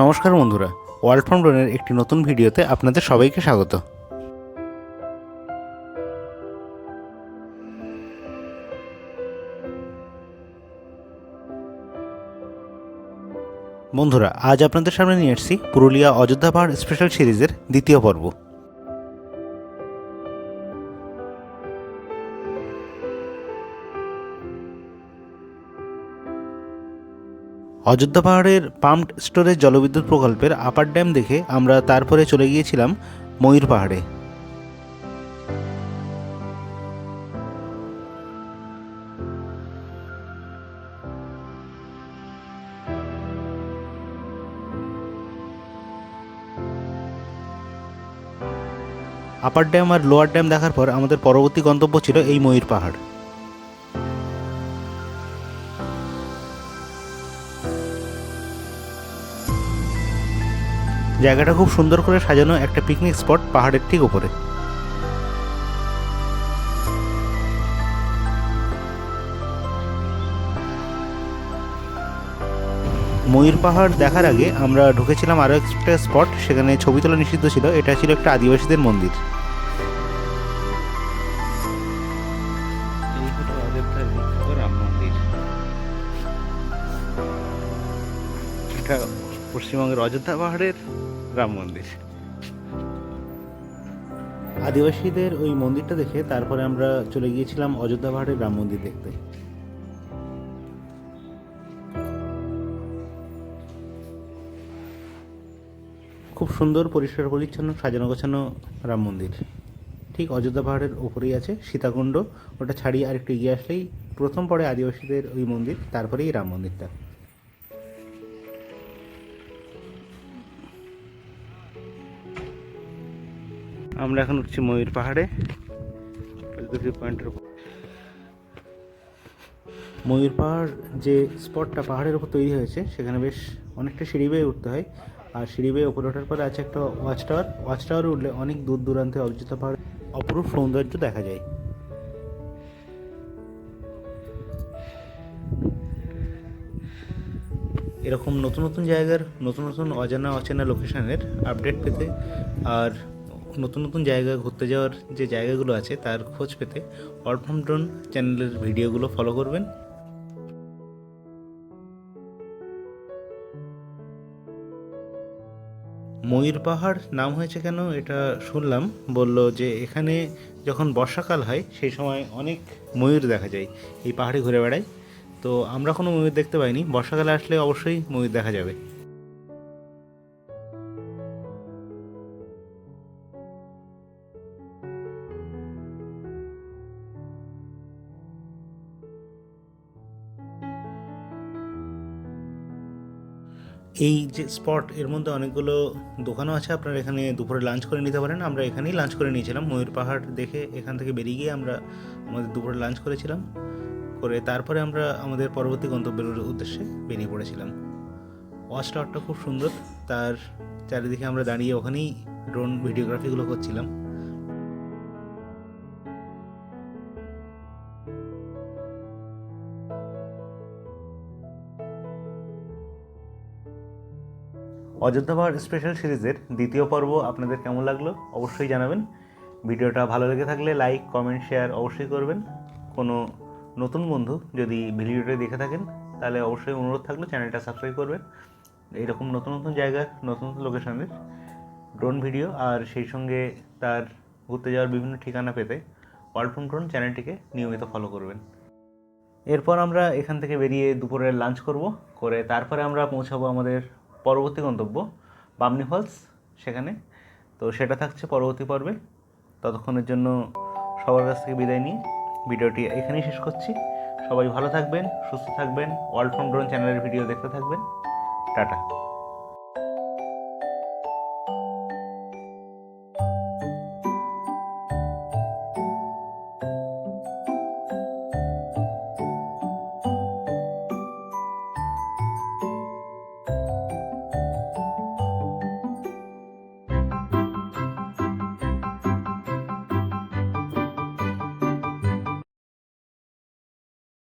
নমস্কার বন্ধুরা, world from ড্রোনের একটি নতুন ভিডিওতে আপনাদের সবাইকে স্বাগত। বন্ধুরা, আজ আপনাদের সামনে নিয়ে এসেছি পুরুলিয়া অযোধ্যা পাহাড় স্পেশাল সিরিজের দ্বিতীয় পর্ব। অযোধ্যা পাহাড়ের পাম্পড স্টোরেজ জলবিদ্যুৎ প্রকল্পের আপার ড্যাম দেখে আমরা তারপরে চলে গিয়েছিলাম ময়ূর পাহাড়ে। আপার ড্যাম আর লোয়ার ড্যাম দেখার পর আমাদের পরবর্তী গন্তব্য ছিল এই ময়ূর পাহাড়। জায়গাটা খুব সুন্দর করে সাজানো একটা পিকনিক স্পট পাহাড়ের ঠিক উপরে। ময়ূর পাহাড় দেখার আগে আমরা ঢুকেছিলাম আরও একটা স্পট সেখানে ছবি তোলা নিষিদ্ধ ছিল। এটা ছিল একটা আদিবাসীদের মন্দির। এটা পশ্চিমবঙ্গের অযোধ্যা পাহাড়ের রাম মন্দির। আদিবাসীদের ওই মন্দিরটা দেখে তারপরে আমরা চলে গিয়েছিলাম অযোধ্যা পাহাড়ের রাম মন্দির দেখতে। খুব সুন্দর, পরিষ্কার, পরিচ্ছন্ন, সাজানো গোছানো রাম মন্দির। ঠিক অযোধ্যা পাহাড়ের ওপরেই আছে সীতাকুণ্ড। ওটা ছাড়িয়ে আরেকটু এগিয়ে আসলেই প্রথম পড়ে আদিবাসীদের ওই মন্দির, তারপরেই রাম মন্দিরটা। আমরা এখন উঠছি ময়ূর পাহাড়ে। পয়েন্টের ময়ূর পাহাড় যে স্পটটা পাহাড়ের উপর তৈরি হয়েছে, সেখানে বেশ অনেকটা সিঁড়ি বেয়ে উঠতে হয়। আর সিঁড়ি বেয়ে উপরে ওঠার পরে আছে একটা ওয়াচ টাওয়ার ওয়াচ টাওয়ারে উঠলে অনেক দূর দূরান্তে অযোধ্যা পাহাড় অপরূপ সৌন্দর্য দেখা যায়। এরকম নতুন নতুন জায়গার, নতুন নতুন অজানা অচেনা লোকেশানের আপডেট পেতে আর নতুন নতুন জায়গা ঘুরতে যাওয়ার যে জায়গাগুলো আছে তার খোঁজ পেতে অলফ্রম ড্রোন চ্যানেলের ভিডিওগুলো ফলো করবেন। ময়ূর পাহাড় নাম হয়েছে কেন এটা শুনলাম, বলল যে এখানে যখন বর্ষাকাল হয় সেই সময় অনেক ময়ূর দেখা যায়, এই পাহাড়ে ঘুরে বেড়ায়। তো আমরা কোনো ময়ূর দেখতে পাইনি, বর্ষাকালে আসলে অবশ্যই ময়ূর দেখা যাবে। এই যে স্পট এর মধ্যে অনেকগুলো দোকানও আছে, আপনারা এখানে দুপুরে লাঞ্চ করে নিতে পারেন। আমরা এখানেই লাঞ্চ করে নিয়েছিলাম। ময়ূর পাহাড় দেখে এখান থেকে বেরিয়ে গিয়ে আমরা আমাদের দুপুরে লাঞ্চ করেছিলাম। করে তারপরে আমরা আমাদের পরবর্তী গন্তব্যের উদ্দেশ্যে বেরিয়ে পড়েছিলাম। ওয়াচ টাওয়ারটা খুব সুন্দর। তার চারিদিকে আমরা দাঁড়িয়ে ওখানেই ড্রোন ভিডিওগ্রাফিগুলো করছিলাম। অযোধ্যা পাহাড় স্পেশাল সিরিজের দ্বিতীয় পর্ব আপনাদের কেমন লাগল অবশ্যই জানাবেন। ভিডিওটা ভালো লেগে থাকলে লাইক কমেন্ট শেয়ার অবশ্যই করবেন। কোনো নতুন বন্ধু যদি ভিডিওটা দেখে থাকেন, তাহলে অবশ্যই অনুরোধ থাকল চ্যানেলটা সাবস্ক্রাইব করবেন। এইরকম নতুন নতুন জায়গার নতুন নতুন লোকেশনের ড্রোন ভিডিও আর সেই সঙ্গে তার ঘুরতে যাওয়ার বিভিন্ন ঠিকানা পেতে ওয়ার্ল্ড ফোন ড্রোন চ্যানেলটিকে নিয়মিত ফলো করবেন। এরপর আমরা এখান থেকে বেরিয়ে দুপুরে লাঞ্চ করব। করে তারপরে আমরা পৌঁছাবো আমাদের পরবর্তী গন্তব্য বামনি ফলস সেখানে। তো সেটা থাকছে পরবর্তী পর্বে। ততক্ষণের জন্য সবার কাছ থেকে বিদায় নিয়ে ভিডিওটি এখানেই শেষ করছি। সবাই ভালো থাকবেন, সুস্থ থাকবেন। ওয়ার্ল্ড ফ্রম ড্রোন চ্যানেলের ভিডিও দেখতে থাকবেন। টাটা।